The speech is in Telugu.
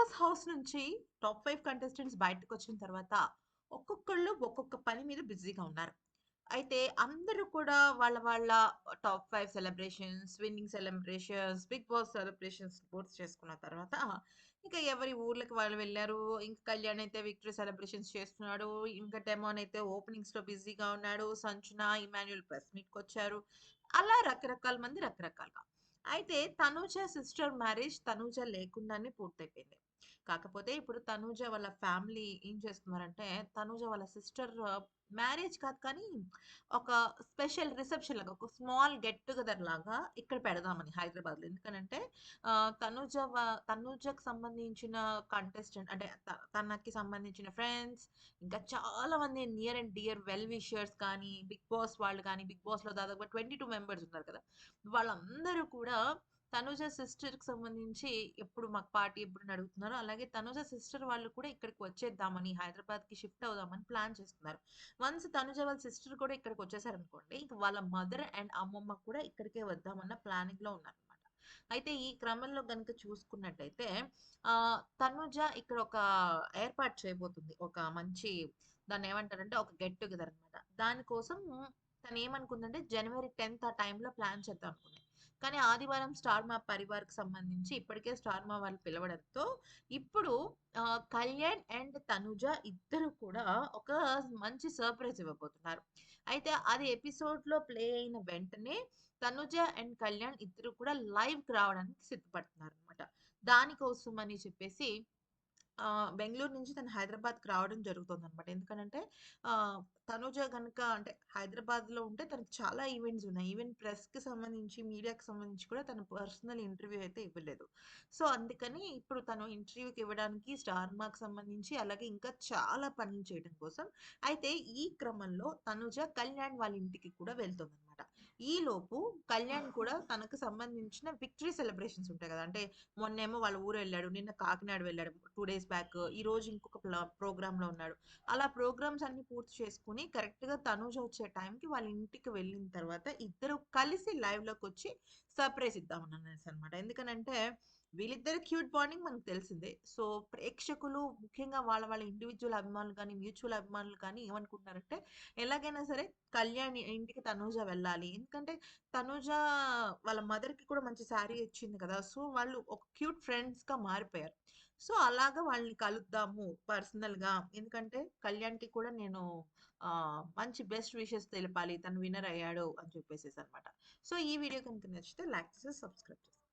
బాస్ హౌస్ నుంచి టాప్ ఫైవ్ కంటెస్టెంట్స్ బయటకొచ్చిన తర్వాత ఒక్కొక్కళ్ళు ఒక్కొక్క పని మీద బిజీగా ఉన్నారు. అయితే అందరూ కూడా వాళ్ళ వాళ్ళ top five celebrations, winning celebrations, Bigg Boss celebrations పూర్తి చేసుకున్న తర్వాత ఇంకా ఎవరి ఊర్లకు వాళ్ళు వెళ్ళారు ఇంకా కళ్యాణ్ అయితే విక్టరీ సెలబ్రేషన్స్ చేస్తున్నాడు. ఇంకా డెమోన్ అయితే ఓపెనింగ్స్‌లో బిజీగా ఉన్నాడు. సంచన, ఇమాన్యుయల్ ప్రెస్ మీట్‌కొచ్చారు. అలా రకరకాల మంది రకరకాలుగా. అయితే తనూజ సిస్టర్ మ్యారేజ్ తనూజ లేకుండానే పూర్తయిపోయింది. కాకపోతే ఇప్పుడు తనూజ వాళ్ళ ఫ్యామిలీ ఏం చేస్తున్నారంటే, తనూజ వాళ్ళ సిస్టర్ మ్యారేజ్ కాదు కానీ, ఒక స్పెషల్ రిసెప్షన్ లాగా, ఒక స్మాల్ గెట్ టుగెదర్ లాగా ఇక్కడ పెడదామని హైదరాబాద్‌లో. ఎందుకనంటే ఆహ్, తనూజ సంబంధించిన కంటెస్టెంట్ అంటే త తనకి సంబంధించిన ఫ్రెండ్స్, ఇంకా చాలా మంది near and dear well wishers కానీ, బిగ్ బాస్ వాళ్ళు కానీ, బిగ్ బాస్‌లో దాదాపుగా 22 మెంబర్స్ ఉన్నారు కదా! వాళ్ళందరూ కూడా తనూజ సిస్టర్‌కి సంబంధించి ఎప్పుడు మాకు పార్టీ ఎప్పుడు అడుగుతున్నారు. అలాగే తనుజ సిస్టర్ వాళ్ళు కూడా ఇక్కడికి వచ్చేద్దామని, హైదరాబాద్‌కి షిఫ్ట్ అవుదామని ప్లాన్ చేస్తున్నారు. వన్స్ తనుజ వాళ్ళ సిస్టర్ కూడా ఇక్కడికి వచ్చేసారనుకోండి, ఇంక వాళ్ళ మదర్ అండ్ అమ్మమ్మ కూడా ఇక్కడికే వద్దామన్న ప్లానింగ్‌లో ఉన్నారనమాట. అయితే ఈ క్రమంలో గనుక చూసుకున్నట్టయితే తనుజ ఇక్కడ ఒక ఏర్పాటు చేయబోతుంది. ఒక మంచి దాన్ని ఏమంటారంటే ఒక గెట్ టుగెదర్ అనమాట. దానికోసం తనేమనుకుందంటే జనవరి 10థ్ ఆ టైంలో ప్లాన్ చేద్దాం అనుకుంది. కానీ ఆదివారం స్టార్ మా పరివార్‌కి సంబంధించి ఇప్పటికే స్టార్ మా వాళ్ళు పిలవడంతో ఇప్పుడు కళ్యాణ్ అండ్ తనుజ ఇద్దరు కూడా ఒక మంచి సర్ప్రైజ్ ఇవ్వబోతున్నారు. అయితే అది ఎపిసోడ్‌లో ప్లే అయిన వెంటనే తనుజ అండ్ కళ్యాణ్ ఇద్దరు కూడా లైవ్‌కి రావడానికి సిద్ధపడుతున్నారు అనమాట దానికోసం అని చెప్పేసి బెంగళూరు నుంచి తను హైదరాబాద్‌కి రావడం జరుగుతోందనమాట. అనమాట ఎందుకంటే తనుజ కనుక అంటే హైదరాబాద్‌లో ఉంటే తనకి చాలా ఈవెంట్స్ ఉన్నాయి. ఈవెన్ ప్రెస్‌కి సంబంధించి, మీడియాకి సంబంధించి కూడా తన పర్సనల్ ఇంటర్వ్యూ అయితే ఇవ్వలేదు. సో, అందుకని ఇప్పుడు తను ఇంటర్వ్యూకి ఇవ్వడానికి స్టార్ మార్క్ సంబంధించి అలాగే ఇంకా చాలా పనులు చేయడం కోసం అయితే ఈ క్రమంలో తనుజ కళ్యాణ్ వాళ్ళ ఇంటికి కూడా వెళ్తుంది అనమాట ఈలోపు కళ్యాణ్ కూడా తనకు సంబంధించిన విక్టరీ సెలబ్రేషన్స్ ఉంటాయి కదా! అంటే మొన్నేమో వాళ్ళ ఊరు వెళ్ళాడు. నిన్న కాకినాడ వెళ్ళాడు టూ డేస్ బ్యాక్. రోజు ఇంకొక ప్ల ప్రోగ్రామ్‌లో ఉన్నాడు. అలా ప్రోగ్రామ్స్ అన్ని పూర్తి చేసుకొని కరెక్ట్‌గా తనూజ వచ్చే టైంకి వాళ్ళ ఇంటికి వెళ్ళిన తర్వాత ఇద్దరు కలిసి లైవ్‌లోకొచ్చి సర్ప్రైజ్ ఇద్దామననేసనమాట. ఎందుకనంటే వీళ్ళిద్దరి క్యూట్ బాండింగ్ మనకు తెలిసిందే. సో, ప్రేక్షకులు ముఖ్యంగా వాళ్ళ వాళ్ళ ఇండివిజువల్ అభిమానులు కానీ, మ్యూచువల్ అభిమానులు కానీ ఏమనుకుంటున్నారంటే ఎలాగైనా సరే కళ్యాణ్ ఇంటికి తనూజ వెళ్ళాలి. ఎందుకంటే తనూజ వాళ్ళ మదర్‌కి కూడా మంచి శారీ ఇచ్చింది కదా! సో, వాళ్ళు ఒక క్యూట్ ఫ్రెండ్స్‌గా మారిపోయారు. సో, అలాగా వాళ్ళని కలుద్దాము పర్సనల్‌గా. ఎందుకంటే కళ్యాణ్‌కి కూడా నేను మంచి బెస్ట్ విషెస్ తెలపాలి. తను విన్నర్ అయ్యాడు అని చెప్పేసేసనమాట. సో, ఈ వీడియో కనుక నచ్చితే లైక్ చేసి, సబ్స్క్రైబ్ చేసుకోండి.